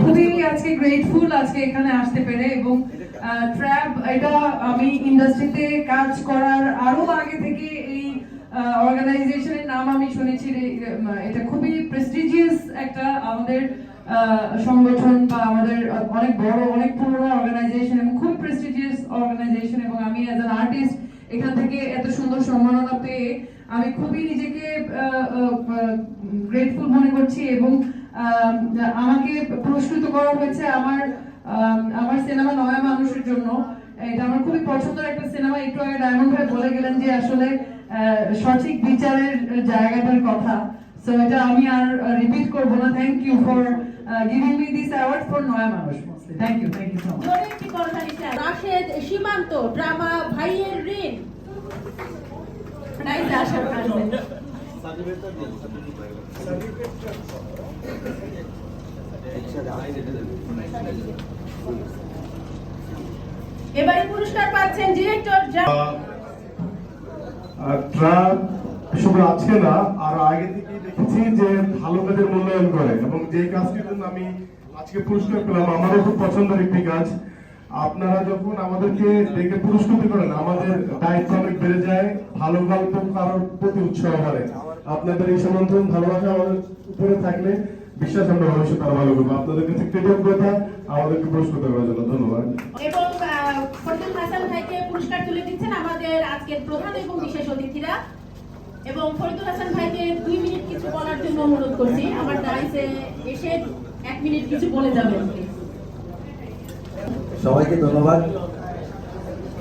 খুবই আজকে গ্রেটফুল আজকে এখানে আসতে পেরে এবং ট্র্যাব এটা আমি ইন্ডাস্ট্রিতে কাজ করার আরও আগে থেকে এই অর্গানাইজেশনের নাম আমি শুনেছি এটা খুবই প্রেস্টিজিয়াস আমাদের সংগঠন বা আমাদের অনেক বড়, অনেক পুরনো অর্গানাইজেশন এবং খুব প্রেস্টিজিয়াস অর্গানাইজেশন এবং আমি অ্যাজ অ্যান আর্টিস্ট এখান থেকে এত সুন্দর সম্মাননা পেয়ে আমি খুবই নিজেকে গ্রেটফুল মনে করছি এবং আমাকে পুরস্কৃত করা হয়েছে আমার আমার সিনেমা নয়া মানুষের জন্য। এটা আমার খুবই পছন্দের একটা সিনেমা একটু আগে ডায়মন্ড ভাই বলে গেলেন যে আসলে সঠিক বিচারের জায়গাটার কথা। সো এটা আমি আর রিপিট করব না। Thank you for giving me this award for নয়া মানুষ thank you thank you so much একটি করতালি রাশেদ সীমান্ত ড্রামা ভাইয়ের ঋণ। প্রাইজ আশা করছেন এবারে পুরস্কার পাচ্ছেন ডিরেক্টর শুধু না আর আগে থেকে দেখেছি যে ভালো কাজের মূল্যায়ন করে এবং যে কাজটির জন্য আমি আজকে পুরস্কার পেলাম আমারও খুব পছন্দের একটি কাজ। আপনারা যখন আমাদেরকে ডেকে পুরস্কৃত করেন আমাদের দায়িত্ব অনেক বেড়ে যায় ভালো গল্প কারোর প্রতি উৎসাহ বাড়ে। আপনাদের এই সমর্থন ভালোবাসা আমাদের উপরে থাকলে বিশ্বাস আমরা ভবিষ্যতে আরও ভালো করব। আপনাদের কাছে কৃতজ্ঞতা আমাদেরকে পুরস্কৃত করার জন্য ধন্যবাদ। এবং আহ, হাসান ভাইকে পুরস্কার তুলে দিচ্ছেন আমাদের আজকের প্রধান এবং বিশেষ অতিথিরা। এবং ফরিদুল হাসান ভাইকে দুই মিনিট কিছু বলার জন্য অনুরোধ করছি। আমার এসে এক মিনিট কিছু বলে সবাইকে ধন্যবাদ।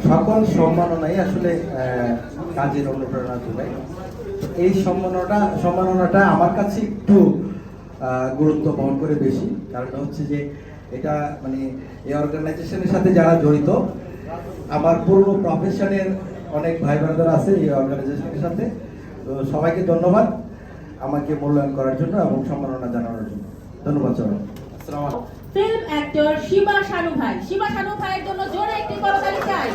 সকল সম্মাননাই আসলে কাজের অনুপ্রেরণা যোগায় এই সম্মাননাটা সম্মাননাটা আমার কাছে একটু গুরুত্ব বহন করে বেশি। কারণ হচ্ছে যে, এটা মানে এই অর্গানাইজেশনের সাথে যারা জড়িত, আমার পুরনো প্রফেশনের অনেক ভাই ব্রাদার আছে এই অর্গানাইজেশনের সাথে। তো সবাইকে ধন্যবাদ আমাকে মূল্যায়ন করার জন্য এবং সম্মাননা জানানোর জন্য। ধন্যবাদ সবাই। ফিল্ম অ্যাক্টর শিবা শানু ভাই। শিবা শানু ভাইয়ের জন্য জোরে একটি করতালি চাই।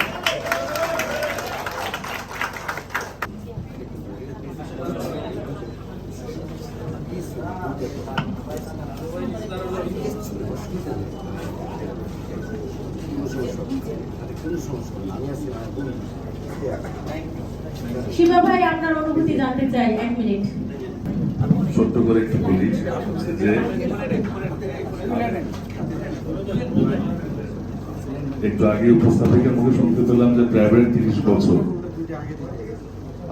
ছোট্ট করে একটু বলি যে, একটু আগে মুখে শুনতে পেলাম যে প্রাইভেট তিরিশ বছর।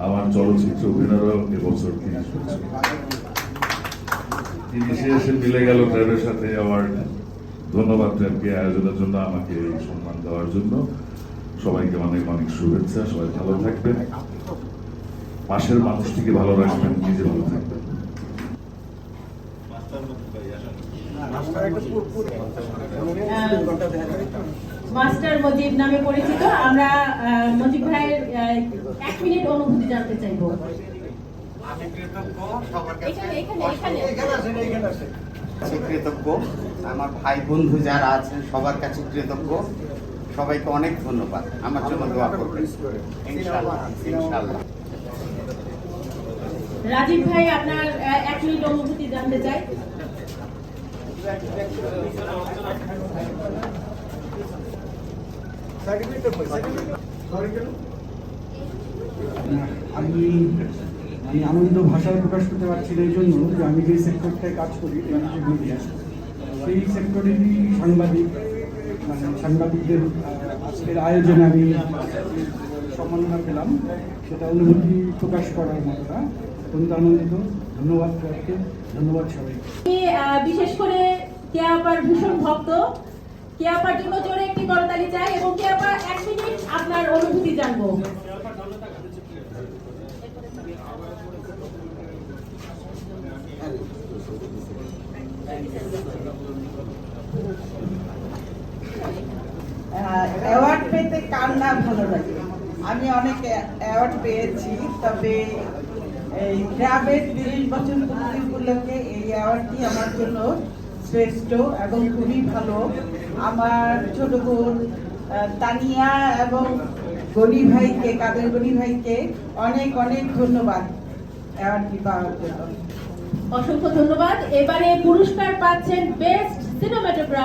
আমার চলচ্চিত্র অভিনয়েরও এবছর তিরিশ বছর। তিরিশে এসে মিলে গেল ট্র্যাবের সাথে আমার ধন্যবাদ ট্র্যাবকে আয়োজনের জন্য আমাকে সম্মান দেওয়ার জন্য। সবাইকে অনেক অনেক শুভেচ্ছা সবাই ভালো থাকবেন। পাশের মানুষটিকে ভালো রাখবেন নিজে ভালো থাকবেন। মাস্টার মজিব নামে পরিচিত। আমরা মজিব ভাইয়ের এক মিনিট অনুভূতি জানতে চাইব। আমি কৃতজ্ঞ সবার কাছে এখানে এখানে এখানে কাছে কৃতজ্ঞ। আমার ভাই বন্ধু যারা আছেন সবার কাছে কৃতজ্ঞ। সবাইকে অনেক ধন্যবাদ। আমার জন্য দোয়া করবেন। ইনশাআল্লাহ ইনশাআল্লাহ। রাজীব ভাই আপনার এক মিনিট অনুভূতি জানতে চাই। আমি আমি আনন্দ ভাষায় প্রকাশ করতে পারছি না এই জন্য যে আমি যে সেক্টরটায় কাজ করি মিডিয়া সেই সেক্টরেরই সাংবাদিক মানে সাংবাদিকদের আজকের আয়োজনে আমি সম্মাননা পেলাম। সেটা অনুভূতি প্রকাশ করার মতো না অত্যন্ত আনন্দিত ধন্যবাদ সবাইকে। ধন্যবাদ সবাইকে আহ, বিশেষ করে কেয়াপার ভীষণ ভক্ত। কেয়াপার জন্য জোরে একটি করতালি চাই এবং কেয়াপা এক মিনিট আপনার অনুভূতি জানব। অ্যাওয়ার্ড পেতে কার না ভালো লাগে আমি অনেক অ্যাওয়ার্ড পেয়েছি, তবে এই গ্রামের তিরিশ বছর পূর্তি উপলক্ষে এই অ্যাওয়ার্ডটি আমার জন্য শ্রেষ্ঠ এবং খুবই ভালো। আমার ছোট বোন তানিয়া এবং গনি ভাইকে, কাদের গনি ভাইকে অনেক অনেক ধন্যবাদ অ্যাওয়ার্ডটি পাওয়ার জন্য। অসংখ্য ধন্যবাদ। এবারে পুরস্কার পাচ্ছেন বেস্ট সিনেমাটোগ্রাফি